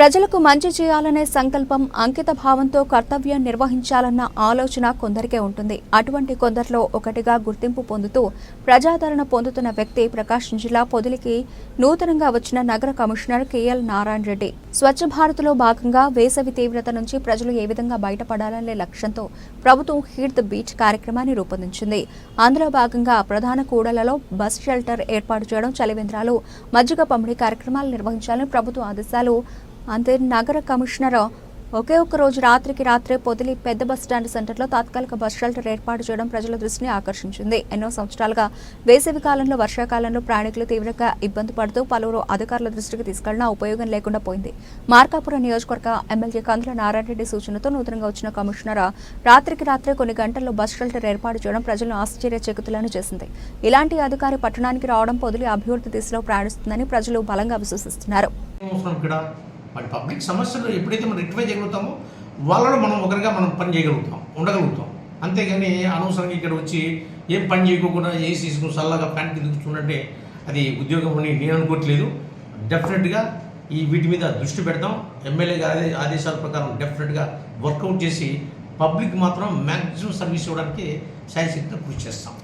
ప్రజలకు మంచి చేయాలనే సంకల్పం అంకిత భావంతో కర్తవ్యం నిర్వహించాలన్న ఆలోచన కొందరికే ఉంటుంది. అటువంటి కొందరిలో ఒకటిగా గుర్తింపు పొందుతూ ప్రజాదరణ పొందుతున్న వ్యక్తి ప్రకాశం జిల్లా పొదిలికి నూతనంగా వచ్చిన నగర commissioner K L Narayana Reddy. స్వచ్ఛ భారత్లో భాగంగా వేసవి తీవ్రత నుంచి ప్రజలు ఏ విధంగా బయటపడాలనే లక్ష్యంతో ప్రభుత్వం హీట్ ద బీచ్ కార్యక్రమాన్ని రూపొందించింది. అందులో భాగంగా ప్రధాన కూడలలో బస్ షెల్టర్ ఏర్పాటు చేయడం చలివేంద్రాలు మజ్జిగ పంపిణీ కార్యక్రమాలు నిర్వహించాలని ప్రభుత్వ ఆదేశాలు అంతే నగర కమిషనర్ ఒకే ఒక్క రోజు రాత్రికి రాత్రే పొదిలి పెద్ద బస్ స్టాండ్ సెంటర్లో తాత్కాలిక బస్ షెల్టర్ ఏర్పాటు చేయడం ప్రజల దృష్టిని ఆకర్షించింది. ఎన్నో సంవత్సరాలుగా వేసవి కాలంలో వర్షాకాలంలో ప్రయాణికులు తీవ్రంగా ఇబ్బంది పడుతూ పలువురు అధికారుల దృష్టికి తీసుకెళ్ళినా ఉపయోగం లేకుండా పోయింది. మార్కాపురం నియోజకవర్గ ఎమ్మెల్యే కందుల నారాయణరెడ్డి సూచనతో నూతనంగా వచ్చిన కమిషనర్ రాత్రికి రాత్రే కొన్ని గంటల్లో బస్ షెల్టర్ ఏర్పాటు చేయడం ప్రజలను ఆశ్చర్యచకితులను చేసింది. ఇలాంటి అధికారి పట్టణానికి రావడం పొదిలి అభివృద్ధి దిశలో ప్రయాణిస్తుందని ప్రజలు బలంగా విశ్వసిస్తున్నారు. మరి పబ్లిక్ సమస్యలు ఎప్పుడైతే మనం రెక్టిఫై చేయగలుగుతామో వాళ్ళలో మనం ఒకరిగా మనం పని చేయగలుగుతాం ఉండగలుగుతాం. అంతేగాని అనవసరంగా ఇక్కడ వచ్చి ఏం పని చేయకోకుండా ఏసీ తీసుకుని చల్లగా ప్యాంట్ కింద అది ఉద్యోగం అని నేను అనుకోవట్లేదు. డెఫినెట్గా ఈ వీటి మీద దృష్టి పెడతాం. ఎమ్మెల్యే గారి ఆదేశాల ప్రకారం డెఫినెట్గా వర్కౌట్ చేసి పబ్లిక్ మాత్రం మ్యాక్సిమం సర్వీస్ ఇవ్వడానికి శాయశక్తిగా కృషి చేస్తాం.